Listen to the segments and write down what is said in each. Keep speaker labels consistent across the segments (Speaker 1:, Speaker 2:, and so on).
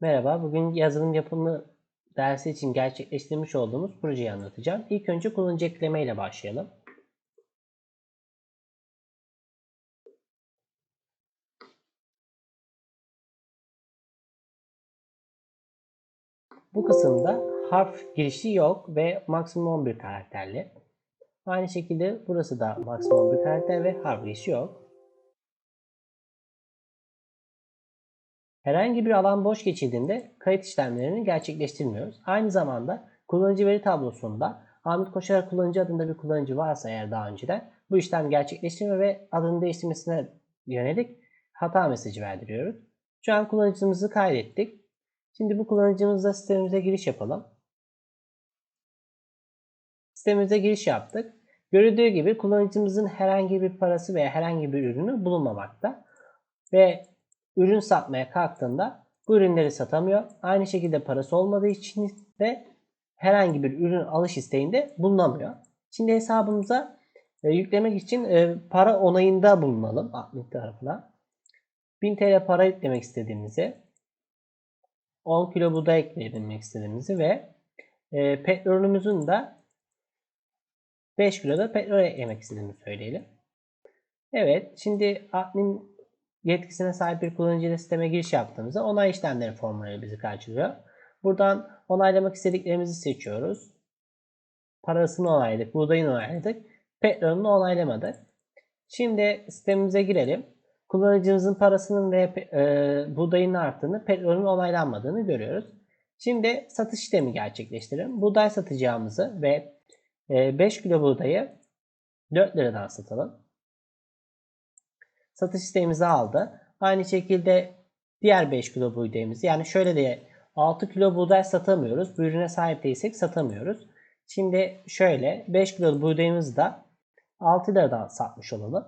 Speaker 1: Merhaba, bugün yazılım yapımı dersi için gerçekleştirmiş olduğumuz projeyi anlatacağım. İlk önce kullanıcı ekleme ile başlayalım. Bu kısımda harf girişi yok ve maksimum 11 karakterli. Aynı şekilde burası da maksimum 11 karakter ve harf girişi yok. Herhangi bir alan boş geçildiğinde kayıt işlemlerini gerçekleştirmiyoruz. Aynı zamanda kullanıcı veri tablosunda Ahmet Koşar kullanıcı adında bir kullanıcı varsa eğer daha önceden bu işlem gerçekleştirme ve adını değiştirmesine yönelik hata mesajı verdiriyoruz. Şu an kullanıcımızı kaydettik. Şimdi bu kullanıcımızla sistemimize giriş yapalım. Sistemimize giriş yaptık. Görüldüğü gibi kullanıcımızın herhangi bir parası veya herhangi bir ürünü bulunmamakta. Ve ürün satmaya kalktığında bu ürünleri satamıyor. Aynı şekilde parası olmadığı için de herhangi bir ürün alış isteğinde bulunamıyor. Şimdi hesabımıza e, yüklemek için e, para onayında bulunalım admin tarafına. 1000 TL para yüklemek istediğimizi, 10 kilo buğday ekleyebilmek istediğimizi ve e, petrolümüzün de 5 kilo da petrol eklemek istediğimizi söyleyelim. Evet, şimdi admin yetkisine sahip bir kullanıcıyla sisteme giriş yaptığımızda onay işlemleri formları bizi karşılıyor. Buradan onaylamak istediklerimizi seçiyoruz. Parasını onayladık, buğdayını onayladık, petrolünü onaylamadık. Şimdi sistemimize girelim. Kullanıcımızın parasının ve e, buğdayının arttığını, petrolün onaylanmadığını görüyoruz. Şimdi satış işlemi gerçekleştirelim. Buğday satacağımızı ve e, 5 kilo buğdayı 4 liradan satalım satış isteğimizi aldı. Aynı şekilde diğer 5 kilo buğdayımızı yani şöyle de 6 kilo buğday satamıyoruz. Bu ürüne sahip değilsek satamıyoruz. Şimdi şöyle 5 kilo buğdayımızı da 6 liradan satmış olalım.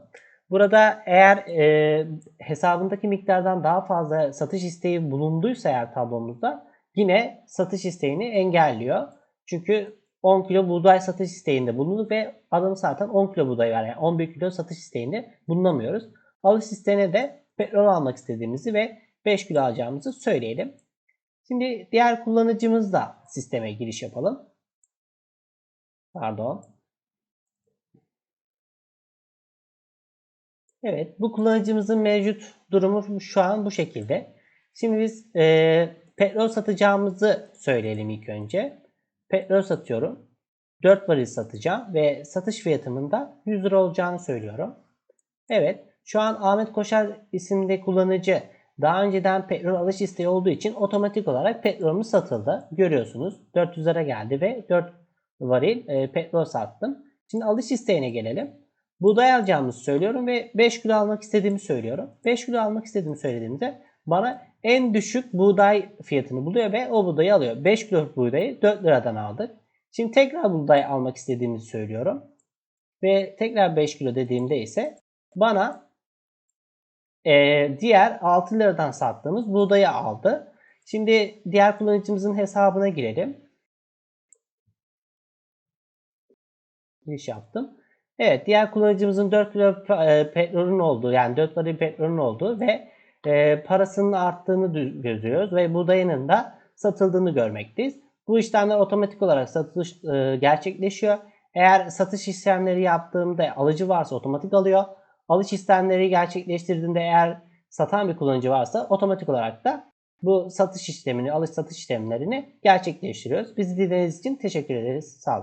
Speaker 1: Burada eğer e, hesabındaki miktardan daha fazla satış isteği bulunduysa eğer tablomuzda yine satış isteğini engelliyor. Çünkü 10 kilo buğday satış isteğinde bulundu ve adam zaten 10 kilo buğday var. Yani 11 kilo satış isteğinde bulunamıyoruz. Alış isteğine de petrol almak istediğimizi ve 5 kilo alacağımızı söyleyelim. Şimdi diğer kullanıcımız da sisteme giriş yapalım. Pardon. Evet bu kullanıcımızın mevcut durumu şu an bu şekilde. Şimdi biz e, petrol satacağımızı söyleyelim ilk önce. Petrol satıyorum. 4 varil satacağım ve satış fiyatımın da 100 lira olacağını söylüyorum. Evet şu an Ahmet Koşar isimli kullanıcı daha önceden petrol alış isteği olduğu için otomatik olarak petrolümüz satıldı. Görüyorsunuz 400 lira geldi ve 4 varil e, petrol sattım. Şimdi alış isteğine gelelim. Buğday alacağımızı söylüyorum ve 5 kilo almak istediğimi söylüyorum. 5 kilo almak istediğimi söylediğimde bana en düşük buğday fiyatını buluyor ve o buğdayı alıyor. 5 kilo buğdayı 4 liradan aldık. Şimdi tekrar buğday almak istediğimizi söylüyorum. Ve tekrar 5 kilo dediğimde ise bana e, diğer 6 liradan sattığımız buğdayı aldı. Şimdi diğer kullanıcımızın hesabına girelim. Giriş yaptım. Evet diğer kullanıcımızın 4 kilo e, petrolün olduğu yani 4 varil petrolün olduğu ve e, parasının arttığını görüyoruz ve buğdayının da satıldığını görmekteyiz. Bu işlemler otomatik olarak satış e, gerçekleşiyor. Eğer satış işlemleri yaptığımda alıcı varsa otomatik alıyor alış işlemleri gerçekleştirdiğinde eğer satan bir kullanıcı varsa otomatik olarak da bu satış işlemini, alış satış işlemlerini gerçekleştiriyoruz. Bizi dinlediğiniz için teşekkür ederiz. Sağ olun.